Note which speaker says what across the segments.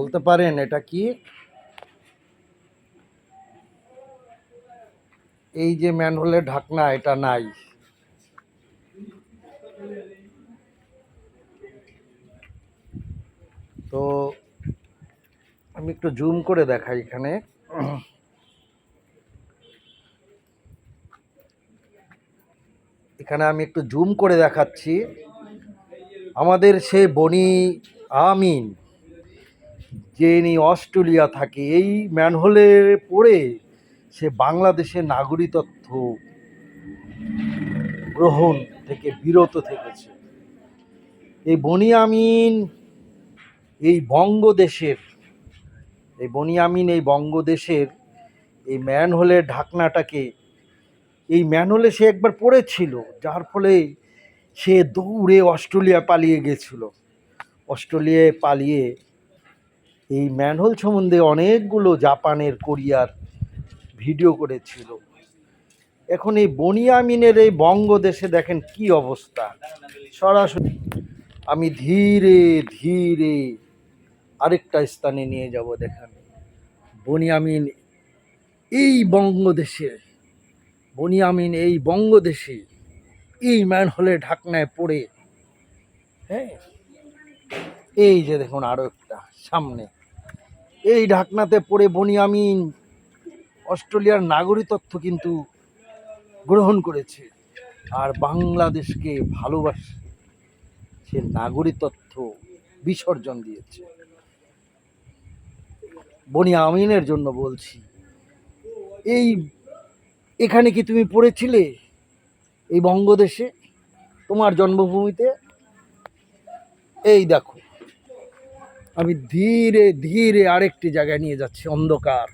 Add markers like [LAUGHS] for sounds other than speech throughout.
Speaker 1: বলতে পারেন, এটা কি? এই যে ম্যানহোলের ঢাকনা, এটা নাই। তো আমি একটু জুম করে দেখাই এখানে। এখানে আমি একটু জুম করে দেখাচ্ছি। আমাদের সে বনি আমিন যিনি অস্ট্রেলিয়া থাকে, এই ম্যানহোলে পড়ে সে বাংলাদেশের নাগরিকত্ব গ্রহণ থেকে বিরত থেকেছে। এই বনিয়ামিন এই বঙ্গদেশের, এই বনিয়ামিন এই বঙ্গদেশের এই ম্যানহোলের ঢাকনাটাকে, এই ম্যানহোলে সে একবার পড়েছিল, যার ফলে সে দৌড়ে অস্ট্রেলিয়া পালিয়ে গেছিল। অস্ট্রেলিয়ায় পালিয়ে এই ম্যানহোল সম্বন্ধে অনেকগুলো জাপানের কোরিয়ার ভিডিও করেছিল। এখন এই বনিয়ামিনের এই বঙ্গদেশে দেখেন কি অবস্থা। সরাসরি আমি ধীরে ধীরে আরেকটা স্থানে নিয়ে যাব দেখেন। বনিয়ামিন এই বঙ্গদেশে, বনিয়ামিন এই বঙ্গদেশে এই ম্যানহোলে ঢাকনায় পড়ে। হ্যাঁ এই যে দেখুন আরও একটা, সামনে। এই ঢাকনাতে পড়ে বনিয়ামিন। অস্ট্রেলিয়ার নাগরিকত্ব কিন্তু গ্রহণ করেছে। আর বাংলাদেশকে ভালোবাসে। সে নাগরিকত্ব বিসর্জন দিয়েছে। বনি আমিনের জন্য বলছি, এই, এখানে কি তুমি পড়েছিলে? এই বঙ্গদেশে? তোমার জন্মভূমিতে? এই দেখো। আমি ধীরে ধীরে আরেকটি জায়গায় নিয়ে যাচ্ছি, অন্ধকার।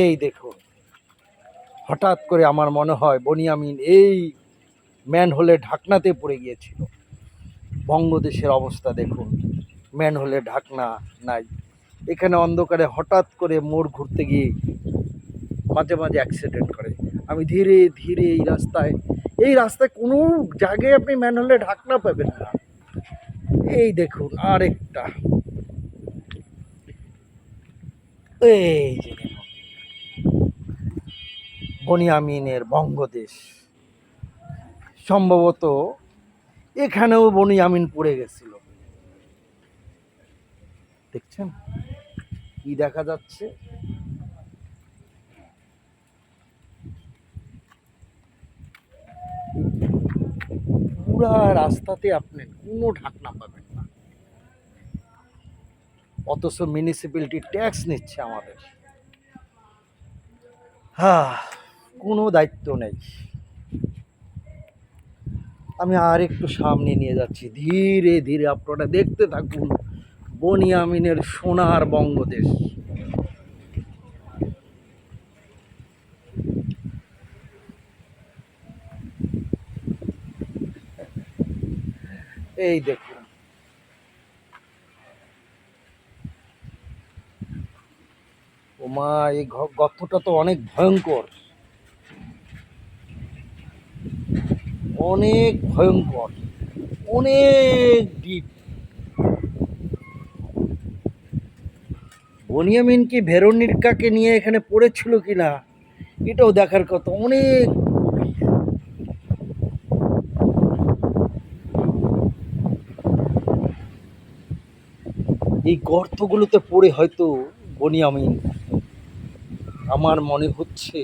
Speaker 1: এই দেখুন, হঠাৎ করে আমার মনে হয় বনিয়ামিন এই ম্যানহোলে ঢাকনাতে পড়ে গিয়েছিল। বঙ্গদেশের অবস্থা দেখুন, ম্যানহোলে ঢাকনা নাই। এখানে অন্ধকারে হঠাৎ করে মোড় ঘুরতে গিয়ে মাঝে মাঝে অ্যাক্সিডেন্ট আমি ধীরে ধীরে এই রাস্তায় এই রাস্তায় কোনো জায়গায় আপনি ম্যান ম্যানহোলে ঢাকনা পাবেন না। এই দেখুন আরেকটা। এই যে বনিয়ামিনের বঙ্গদেশ। সম্ভবত এখানেও বনিয়ামিন পড়ে গেছিল। দেখছেন? কি দেখা যাচ্ছে? পুরা রাস্তাতে আপনি কোনো ঢাকনা পাবেন না। অথচ মিউনিসিপ্যালিটি ট্যাক্স নিচ্ছে আমাদের। হ্যাঁ কোনো দায়িত্ব নেই। আমি আর একটু সামনে নিয়ে যাচ্ছি। ধীরে ধীরে আপনারা দেখতে থাকুন, বনিয়ামিনের সোনার বঙ্গদেশ। এই দেখুন। ওমা এই গর্তটা তো অনেক ভয়ঙ্কর। অনেক ভয়ঙ্কর। অনেক ডিপ বনিয়ামিন কি ভেরোনিকাকে নিয়ে এখানে পড়েছিল কিনা, এটাও দেখার কথা। অনেক এই গর্তগুলোতে পড়ে হয়তো বনি আমিন আমার মনে হচ্ছে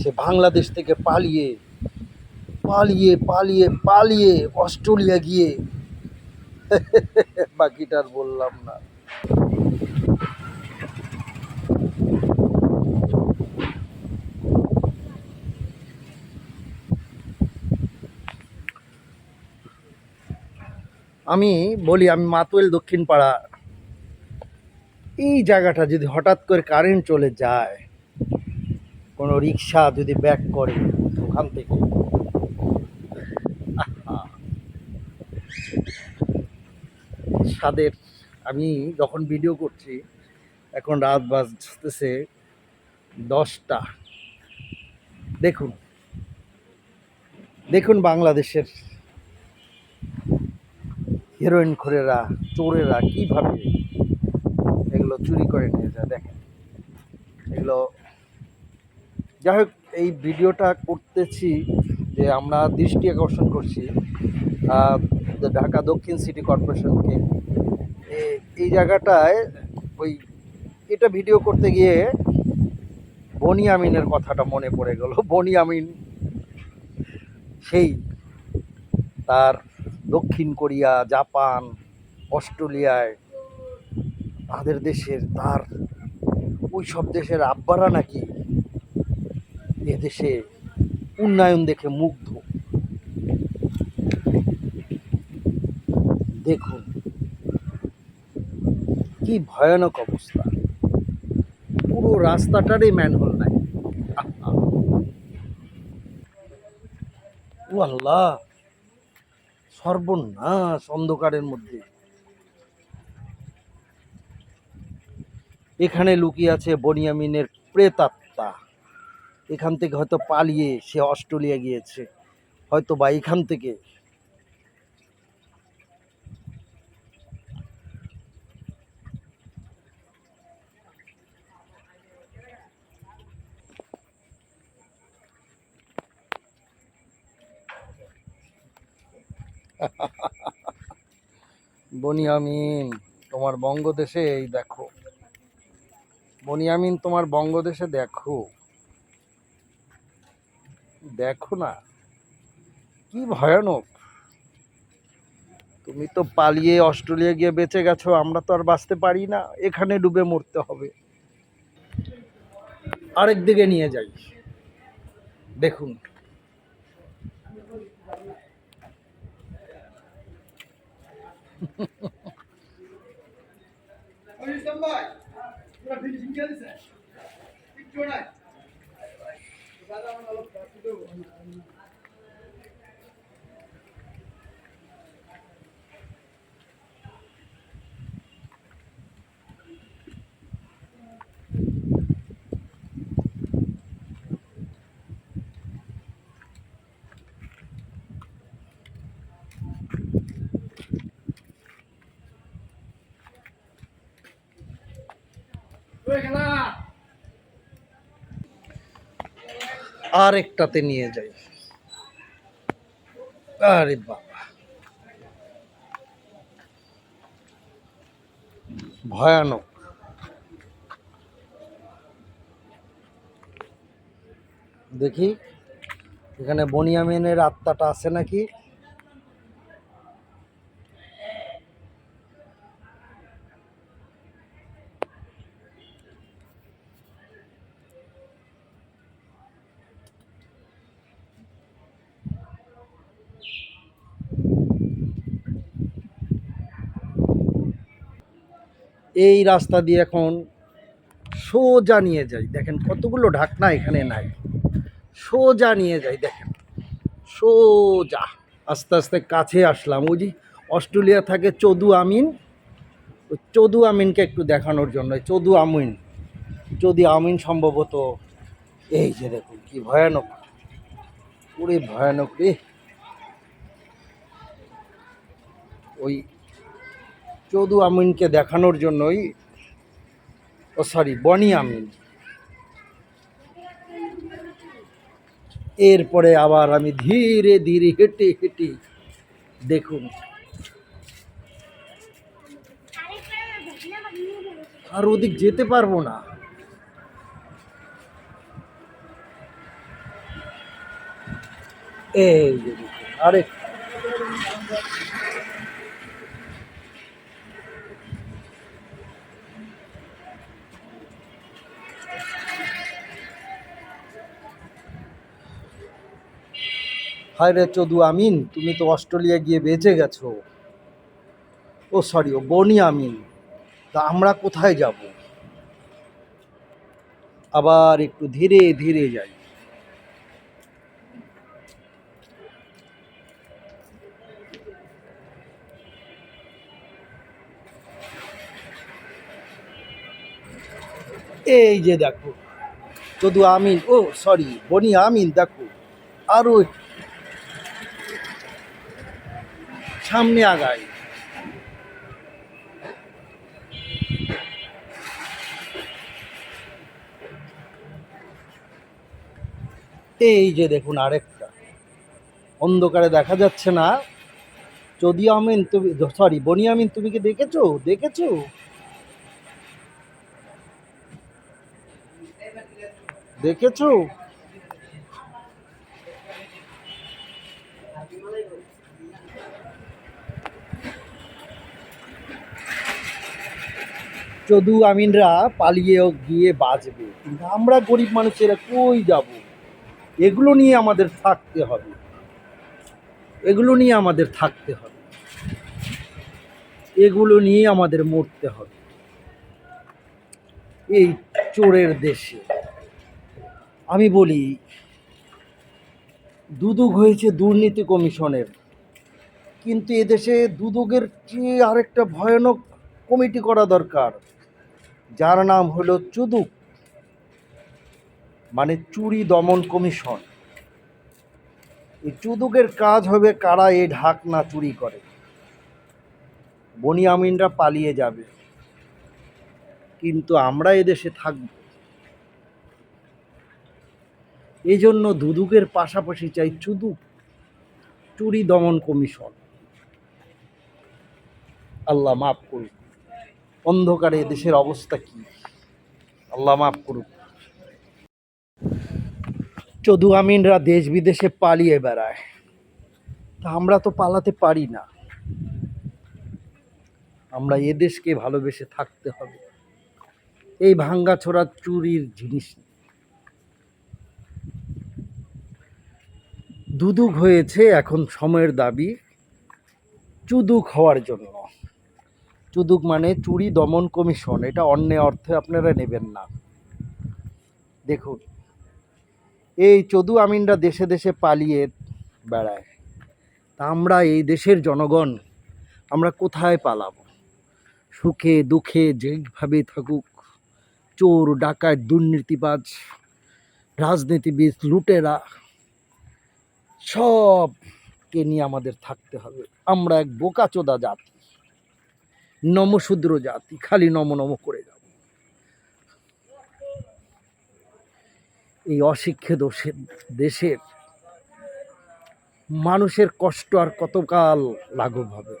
Speaker 1: সে বাংলাদেশ থেকে পালিয়ে পালিয়ে পালিয়ে পালিয়ে অস্ট্রেলিয়া গিয়ে [LAUGHS] বাকিটার বললাম না। আমি বলি, আমি মাতুয়েল দক্ষিণ পাড়া এই জায়গাটা যদি হঠাৎ করে কারেন্ট চলে যায়, কোনো রিক্সা যদি ব্যাক করে ওখান থেকে। ছাদের, আমি যখন ভিডিও করছি, এখন রাত বাজতেছে দশটা দেখুন দেখুন বাংলাদেশের হিরোইন খোরেরা চোরেরা কীভাবে এগুলো চুরি করে নিয়ে যায় দেখেন। এগুলো, যাই হোক, এই ভিডিওটা করতেছি যে আমরা দৃষ্টি আকর্ষণ করছি ঢাকা দক্ষিণ সিটি কর্পোরেশনকে। এই জায়গাটায় ওই, এটা ভিডিও করতে গিয়ে বনি আমিনের কথাটা মনে পড়ে গেল। বনি আমিন সেই, তার দক্ষিণ কোরিয়া, জাপান, অস্ট্রেলিয়ায়, তাদের দেশের তার ওই সব দেশের আব্বারা নাকি এদেশে উন্নয়ন দেখে মুগ্ধ। দেখুন, কি ভয়ানক অবস্থা। পুরো রাস্তাটারই ম্যান ম্যানহোল নাই। আল্লাহ! সর্বনাশ অন্ধকারের মধ্যে। এখানে লুকিয়ে আছে বনিয়ামিনের প্রেতাত্মা। এখান থেকে হয়তো পালিয়ে সে অস্ট্রেলিয়া গিয়েছে। হয়তো বা এখান থেকে বনিয়ামিন, তোমার বঙ্গদেশে এই দেখো। বনিয়ামিন, তোমার বঙ্গদেশে দেখো। দেখো না। কি ভয়ানক। তুমি তো পালিয়ে অস্ট্রেলিয়া গিয়ে বেঁচে গেছো, আমরা তো আর বাঁচতে পারি না। এখানে ডুবে মরতে হবে। আরেক দিকে নিয়ে যাই। দেখুন। ভাই আর একটাতে নিয়ে যাই। আরে বাবা। ভয়ানক। দেখি এখানে বনিয়ামিনের আত্মাটা আছে নাকি? এই রাস্তা দিয়ে এখন সোজা নিয়ে যাই। দেখেন কতগুলো ঢাকনা এখানে নাই। সোজা নিয়ে যাই, দেখেন। সোজা। আস্তে আস্তে কাছে আসলাম। ওই যে অস্ট্রেলিয়া থাকে চদু আমিন। চদু আমিনকে একটু দেখানোর জন্য। চদু আমিন। চদু আমিন সম্ভবত এই যে দেখুন, কি ভয়ানক। পুরে ভয়ানক। রে ওই চৌধু আমিনকে দেখানোর জন্যই, ও সরি বনি আমিন। এরপরে আবার আমি ধীরে ধীরে হেঁটে হেঁটে দেখুন। আর ওদিক যেতে পারব না। এই যে হায় রে চদু আমিন, তুমি তো অস্ট্রেলিয়া গিয়ে বেঁচে গেছো। ও সরি ও বনি আমিন, তা আমরা কোথায় যাব? আবার একটু ধীরে ধীরে যাই। এই যে দেখো শুধু আমিন, ও সরি বনি আমিন, দেখো, আরও একটু সামনে আগাই এই যে দেখুন আরেকটা। অন্ধকারে দেখা যাচ্ছে না। যদি আমিন তুমি সরি বনি আমিন তুমি কি দেখেছ? দেখেছ? দেখেছ? যদু আমিনরা পালিয়ে গিয়ে বাঁচবে। কিন্তু আমরা গরিব মানুষেরা কই যাব? এগুলো নিয়ে আমাদের থাকতে হবে। এগুলো নিয়ে আমাদের থাকতে হবে। এগুলো নিয়ে আমাদের মরতে হবে। এই চোরের দেশে। আমি বলি, দুদুক হয়েছে দুর্নীতি কমিশনের। কিন্তু এদেশে দুদকের চেয়ে আরেকটা ভয়ানক কমিটি করা দরকার। যার নাম হলো চুদুক মানে চুরি দমন কমিশন। এই চুদুকের কাজ হবে কারা এই ঢাকনা চুরি করে। বনিয়ামিনরা পালিয়ে যাবে। কিন্তু আমরা এদেশে থাকব। এই জন্য দুদুকের পাশাপাশি চাই চুদুক, চুরি দমন কমিশন। আল্লাহ মাফ করুক। অন্ধকারে দেশের অবস্থা কি? আল্লাহ মাফ করুক। চদু আমিনরা দেশ বিদেশে পালিয়ে বেড়ায়। তা আমরা তো পালাতে পারি না। আমরা এ দেশকে ভালোবেসে থাকতে হবে। এই ভাঙ্গা ছোড়া চুরির জিনিস দুদুক হয়েছে এখন সময়ের দাবি, চুদুক হওয়ার জন্য। চুদুক মানে চুরি দমন কমিশন, এটা অন্য অর্থে আপনারা নেবেন না। দেখুন, এই চদু আমিনরা দেশে দেশে পালিয়ে বেড়ায়। তা আমরা এই দেশের জনগণ, আমরা কোথায় পালাবো? সুখে, দুঃখে যেভাবে থাকুক, চোর, ডাকাত, দুর্নীতিবাজ, রাজনীতিবিদ, লুটেরা, সবকে নিয়ে আমাদের থাকতে হবে। আমরা এক বোকাচোদা জাতি। নমশূদ্র জাতি, খালি নম নম করে যাব এই অশিক্ষিত দেশের মানুষের কষ্ট আর কতকাল লাঘব হবে?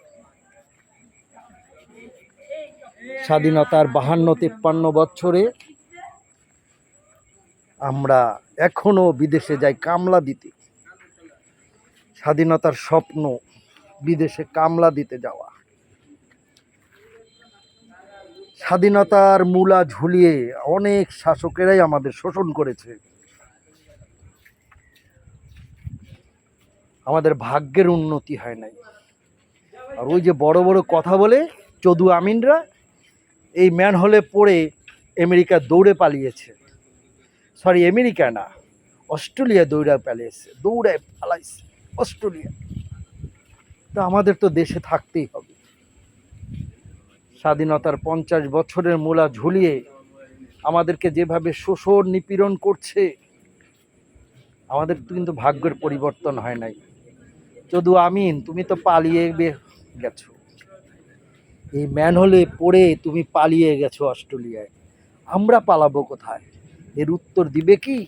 Speaker 1: স্বাধীনতার বাহান্ন তিপ্পান্ন বছরে আমরা এখনও বিদেশে যাই কামলা দিতে। স্বাধীনতার স্বপ্ন বিদেশে কামলা দিতে যাওয়া। স্বাধীনতার মূলা ঝুলিয়ে অনেক শাসকেরাই আমাদের শোষণ করেছে। আমাদের ভাগ্যের উন্নতি হয় নাই। আর ওই যে বড় বড় কথা বলে চদু আমিনরা এই ম্যান হলে পড়ে আমেরিকা দৌড়ে পালিয়েছে। সরি, আমেরিকা না, অস্ট্রেলিয়া দৌড়ে পালিয়েছে, দৌড়ে পালাইছে, অস্ট্রেলিয়া। তা আমাদের তো দেশে থাকতেই হবে। স্বাধীনতার পঞ্চাশ বছরের মূলা ঝুলিয়ে আমাদেরকে যেভাবে শোষণ নিপীড়ন করছে, আমাদের কিন্তু ভাগ্যের পরিবর্তন হয় নাই। যদু আমিন, তুমি তো পালিয়ে গেছো। এই ম্যান হলে পড়ে তুমি পালিয়ে গেছো অস্ট্রেলিয়ায়। আমরা পালাবো কোথায়? এর উত্তর দিবে কি?